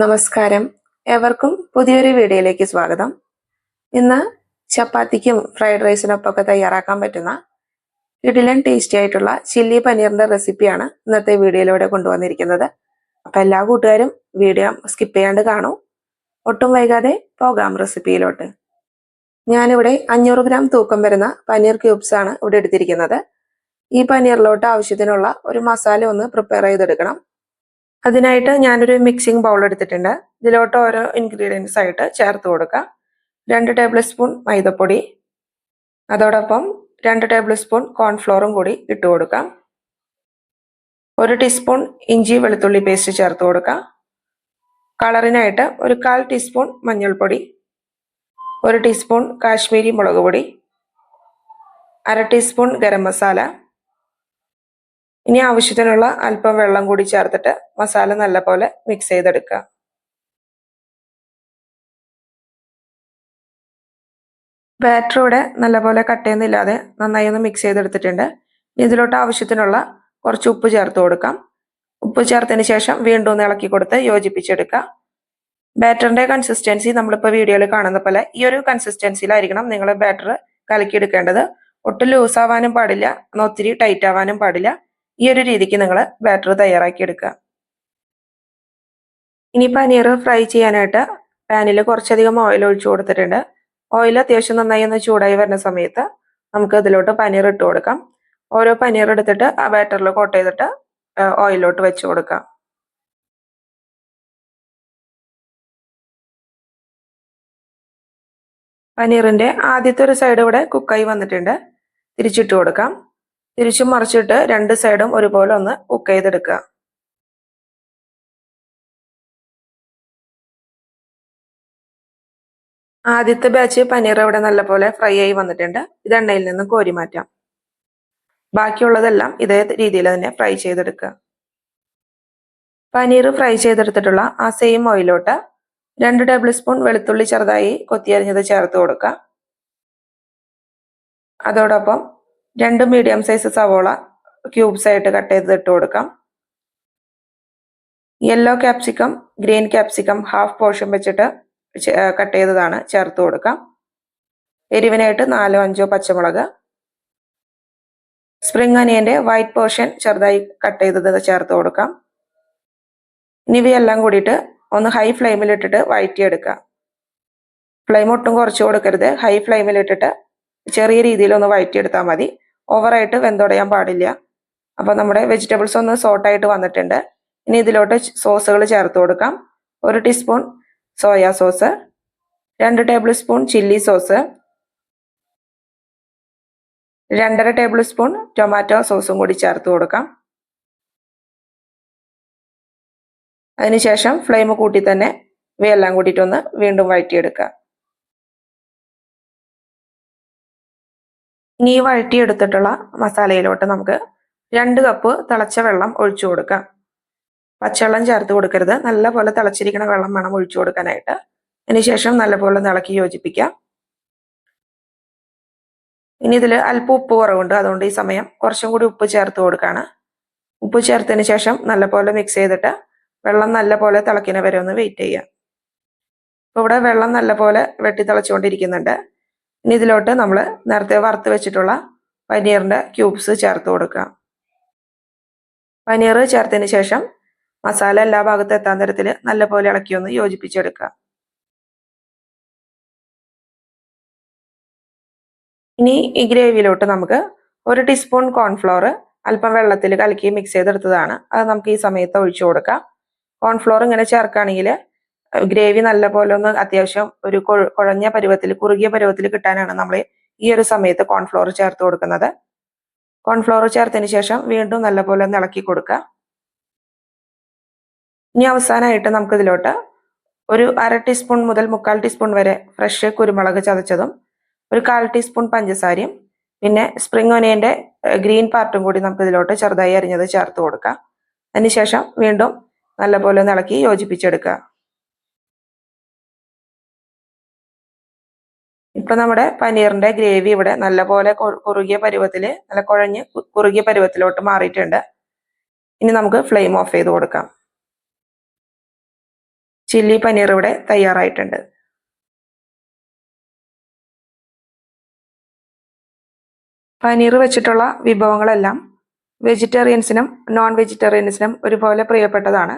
നമസ്കാരം. എവർക്കും പുതിയൊരു വീഡിയോയിലേക്ക് സ്വാഗതം. ഇന്ന് ചപ്പാത്തിക്കും ഫ്രൈഡ് റൈസിനൊപ്പം ഒക്കെ തയ്യാറാക്കാൻ പറ്റുന്ന ഇഡിലൻ ടേസ്റ്റി ആയിട്ടുള്ള ചില്ലി പനീറിന്റെ റെസിപ്പിയാണ് ഇന്നത്തെ വീഡിയോയിലൂടെ കൊണ്ടുവന്നിരിക്കുന്നത്. അപ്പൊ എല്ലാ കൂട്ടുകാരും വീഡിയോ സ്കിപ്പ് ചെയ്യാണ്ട് കാണൂ. ഒട്ടും വൈകാതെ പോകാം റെസിപ്പിയിലോട്ട്. ഞാനിവിടെ അഞ്ഞൂറ് ഗ്രാം തൂക്കം വരുന്ന പനീർ ക്യൂബ്സ് ആണ് ഇവിടെ എടുത്തിരിക്കുന്നത്. ഈ പനീറിലോട്ട് ആവശ്യത്തിനുള്ള ഒരു മസാല ഒന്ന് പ്രിപ്പയർ ചെയ്തെടുക്കണം. അതിനായിട്ട് ഞാനൊരു മിക്സിംഗ് ബൗൾ എടുത്തിട്ടുണ്ട്. ഇതിലോട്ട് ഓരോ ഇൻഗ്രീഡിയൻസ് ആയിട്ട് ചേർത്ത് കൊടുക്കാം. രണ്ട് ടേബിൾ സ്പൂൺ മൈദപ്പൊടി. അതോടൊപ്പം രണ്ട് ടേബിൾ സ്പൂൺ കോൺഫ്ലോറും കൂടി ഇട്ട് കൊടുക്കാം. ഒരു ടീസ്പൂൺ ഇഞ്ചി വെളുത്തുള്ളി പേസ്റ്റ് ചേർത്ത് കൊടുക്കാം. കളറിനായിട്ട് ഒരു കാൽ ടീസ്പൂൺ മഞ്ഞൾപ്പൊടി. ഒരു ടീസ്പൂൺ കാശ്മീരി മുളക് പൊടി. അര ടീസ്പൂൺ ഗരം മസാല. ഇനി ആവശ്യത്തിനുള്ള അല്പം വെള്ളം കൂടി ചേർത്തിട്ട് മസാല നല്ലപോലെ മിക്സ് ചെയ്തെടുക്കുക. ബാറ്റർ ഇവിടെ നല്ലപോലെ കട്ടയൊന്നുമില്ലാതെ നന്നായി ഒന്ന് മിക്സ് ചെയ്തെടുത്തിട്ടുണ്ട്. ഇതിലോട്ട് ആവശ്യത്തിനുള്ള കുറച്ച് ഉപ്പ് ചേർത്ത് കൊടുക്കാം. ഉപ്പ് ചേർത്തതിന് ശേഷം വീണ്ടും ഒന്ന് ഇളക്കി കൊടുത്ത് യോജിപ്പിച്ചെടുക്കുക. ബാറ്ററിന്റെ കൺസിസ്റ്റൻസി നമ്മളിപ്പോൾ വീഡിയോയിൽ കാണുന്ന പോലെ ഈ ഒരു കൺസിസ്റ്റൻസിയിലായിരിക്കണം നിങ്ങൾ ബാറ്റർ കലക്കിയെടുക്കേണ്ടത്. ഒട്ടും ലൂസ് ആവാനും പാടില്ല എന്നാൽ ഒത്തിരി ടൈറ്റ് ആവാനും പാടില്ല. ഈ ഒരു രീതിക്ക് നിങ്ങൾ ബാറ്റർ തയ്യാറാക്കി എടുക്കുക ഇനി പനീർ ഫ്രൈ ചെയ്യാനായിട്ട് പാനിൽ കുറച്ചധികം ഓയിൽ ഒഴിച്ചു കൊടുത്തിട്ടുണ്ട്. ഓയിൽ അത്യാവശ്യം നന്നായി ഒന്ന് ചൂടായി വരുന്ന സമയത്ത് നമുക്ക് ഇതിലോട്ട് പനീർ ഇട്ട് കൊടുക്കാം. ഓരോ പനീർ എടുത്തിട്ട് ആ ബാറ്ററിൽ കോട്ട് ചെയ്തിട്ട് ഓയിലോട്ട് വെച്ച് കൊടുക്കാം. പനീറിന്റെ ആദ്യത്തെ ഒരു സൈഡ് ഇവിടെ കുക്കായി വന്നിട്ടുണ്ട്. തിരിച്ചിട്ട് കൊടുക്കാം. തിരിച്ചും മറിച്ചിട്ട് രണ്ട് സൈഡും ഒരുപോലെ ഒന്ന് കുക്ക് ചെയ്തെടുക്കുക. ആദ്യത്തെ ബാച്ച് പനീർ ഇവിടെ നല്ലപോലെ ഫ്രൈ ആയി വന്നിട്ടുണ്ട്. ഇത് എണ്ണയിൽ നിന്ന് കോരി മാറ്റാം. ബാക്കിയുള്ളതെല്ലാം ഇതേ രീതിയിൽ തന്നെ ഫ്രൈ ചെയ്തെടുക്കുക. പനീർ ഫ്രൈ ചെയ്തെടുത്തിട്ടുള്ള ആ സെയിം ഓയിലോട്ട് രണ്ട് ടേബിൾ സ്പൂൺ വെളുത്തുള്ളി ചെറുതായി കൊത്തിയരിഞ്ഞത് ചേർത്ത് കൊടുക്കുക. അതോടൊപ്പം രണ്ട് മീഡിയം സൈസ് സവോള ക്യൂബ്സ് ആയിട്ട് കട്ട് ചെയ്ത് ഇട്ട് കൊടുക്കാം. Yellow capsicum green capsicum half portion വെച്ചിട്ട് കട്ട് ചെയ്തതാണ്. ചേർത്ത് കൊടുക്കാം. എരിവിനായിട്ട് നാലോ അഞ്ചോ പച്ചമുളക്. സ്പ്രിംഗ് അനിയന്റെ വൈറ്റ് പോർഷൻ ചെറുതായി കട്ട് ചെയ്തത് ചേർത്ത് കൊടുക്കാം. ഇനി കൂടിയിട്ട് ഒന്ന് ഹൈ ഫ്ലെയിമിൽ ഇട്ടിട്ട് വഴറ്റിയെടുക്കുക. ഫ്ലെയിം ഒട്ടും കുറച്ച് കൊടുക്കരുത്. ഹൈ ഫ്ലെയിമിൽ ഇട്ടിട്ട് ചെറിയ രീതിയിൽ ഒന്ന് വഴറ്റിയെടുത്താൽ മതി. ഓവറായിട്ട് വെന്തുടയാൻ പാടില്ല. അപ്പോൾ നമ്മുടെ വെജിറ്റബിൾസ് ഒന്ന് സോട്ടായിട്ട് വന്നിട്ടുണ്ട്. ഇനി ഇതിലോട്ട് സോസുകൾ ചേർത്ത് കൊടുക്കാം. ഒരു ടീസ്പൂൺ സോയാ സോസ് രണ്ട് ടേബിൾ സ്പൂൺ ചില്ലി സോസ് രണ്ടര ടേബിൾ സ്പൂൺ ടൊമാറ്റോ സോസും കൂടി ചേർത്ത് കൊടുക്കാം. അതിനുശേഷം ഫ്ലെയിം കൂട്ടി തന്നെ ഇവയെല്ലാം കൂട്ടിയിട്ടൊന്ന് വീണ്ടും വഴറ്റിയെടുക്കുക. ഇനി വഴറ്റിയെടുത്തിട്ടുള്ള മസാലയിലോട്ട് നമുക്ക് രണ്ട് കപ്പ് തിളച്ച വെള്ളം ഒഴിച്ചു കൊടുക്കാം. പച്ചവെള്ളം ചേർത്ത് കൊടുക്കരുത്. നല്ലപോലെ തിളച്ചിരിക്കുന്ന വെള്ളം വേണം ഒഴിച്ചു കൊടുക്കാനായിട്ട്. അതിനുശേഷം നല്ലപോലെ തിളക്കി യോജിപ്പിക്കാം. ഇനി ഇതിൽ അല്പം ഉപ്പ് കുറവുണ്ട്. അതുകൊണ്ട് ഈ സമയം കുറച്ചും കൂടി ഉപ്പ് ചേർത്ത് കൊടുക്കുകയാണ് ഉപ്പ് ചേർത്തതിന് ശേഷം നല്ലപോലെ മിക്സ് ചെയ്തിട്ട് വെള്ളം നല്ലപോലെ തിളക്കിനെ വരെ ഒന്ന് വെയിറ്റ് ചെയ്യാം. അപ്പോൾ ഇവിടെ വെള്ളം നല്ലപോലെ വെട്ടി തിളച്ചുകൊണ്ടിരിക്കുന്നുണ്ട്. ഇനി ഇതിലോട്ട് നമ്മൾ നേരത്തെ വറുത്ത് വെച്ചിട്ടുള്ള പനീറിന്റെ ക്യൂബ്സ് ചേർത്ത് കൊടുക്കുക പനീർ ചേർത്തതിന് ശേഷം മസാല എല്ലാ ഭാഗത്തും എത്താൻ തരത്തിൽ നല്ലപോലെ ഇളക്കി ഒന്ന് യോജിപ്പിച്ചെടുക്കുക. ഇനി ഈ ഗ്രേവിയിലോട്ട് നമുക്ക് ഒരു ടീസ്പൂൺ കോൺഫ്ലോർ അല്പം വെള്ളത്തിൽ കലക്കി മിക്സ് ചെയ്തെടുത്തതാണ്. അത് നമുക്ക് ഈ സമയത്ത് ഒഴിച്ചു കൊടുക്കാം. കോൺഫ്ലോർ ഇങ്ങനെ ചേർക്കുകയാണെങ്കിൽ ഗ്രേവി നല്ല പോലെ ഒന്ന് അത്യാവശ്യം ഒരു കുഴഞ്ഞ പരുവത്തിൽ കുറുകിയ പരുവത്തിൽ കിട്ടാനാണ് നമ്മൾ ഈ ഒരു സമയത്ത് കോൺഫ്ലോർ ചേർത്ത് കൊടുക്കുന്നത്. കോൺഫ്ലോർ ചേർത്തതിന് ശേഷം വീണ്ടും നല്ലപോലെ ഒന്ന് ഇളക്കി കൊടുക്കുക. ഇനി അവസാനമായിട്ട് നമുക്കിതിലോട്ട് ഒരു അര ടീസ്പൂൺ മുതൽ മുക്കാൽ ടീസ്പൂൺ വരെ ഫ്രഷ് കുരുമുളക് ചതച്ചതും ഒരു കാൽ ടീസ്പൂൺ പഞ്ചസാരയും പിന്നെ സ്പ്രിംഗ് ഒനിയന്റെ ഗ്രീൻ പാർട്ടും കൂടി നമുക്കിതിലോട്ട് ചെറുതായി അരിഞ്ഞത് ചേർത്ത് കൊടുക്കാം. അതിനുശേഷം വീണ്ടും നല്ലപോലെ ഇളക്കി യോജിപ്പിച്ചെടുക്കുക. ഇപ്പൊ നമ്മുടെ പനീറിന്റെ ഗ്രേവി ഇവിടെ നല്ലപോലെ കുറുകിയ പരുവത്തിൽ നല്ല കുഴഞ്ഞ് കുറുകിയ പരുവത്തിലോട്ട് മാറിയിട്ടുണ്ട്. ഇനി നമുക്ക് ഫ്ലെയിം ഓഫ് ചെയ്ത് കൊടുക്കാം. ചില്ലി പനീർ ഇവിടെ തയ്യാറായിട്ടുണ്ട്. പനീർ വെച്ചിട്ടുള്ള വിഭവങ്ങളെല്ലാം വെജിറ്റേറിയൻസിനും നോൺ വെജിറ്റേറിയൻസിനും ഒരുപോലെ പ്രിയപ്പെട്ടതാണ്.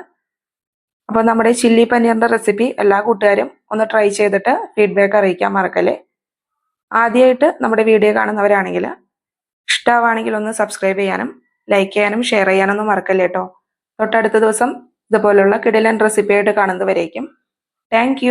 അപ്പോൾ നമ്മുടെ ചില്ലി പനീറിന്റെ റെസിപ്പി എല്ലാ കൂട്ടുകാരും ഒന്ന് ട്രൈ ചെയ്തിട്ട് ഫീഡ്ബാക്ക് അറിയിക്കാൻ മറക്കല്ലേ. ആദ്യമായിട്ട് നമ്മുടെ വീഡിയോ കാണുന്നവരാണെങ്കിൽ ഇഷ്ടമാണെങ്കിൽ ഒന്ന് സബ്സ്ക്രൈബ് ചെയ്യാനും ലൈക്ക് ചെയ്യാനും ഷെയർ ചെയ്യാനൊന്നും മറക്കല്ലേ കേട്ടോ തൊട്ടടുത്ത ദിവസം ഇതുപോലുള്ള കിടിലൻ റെസിപ്പി ആയിട്ട് കാണുന്നവരേക്കും താങ്ക്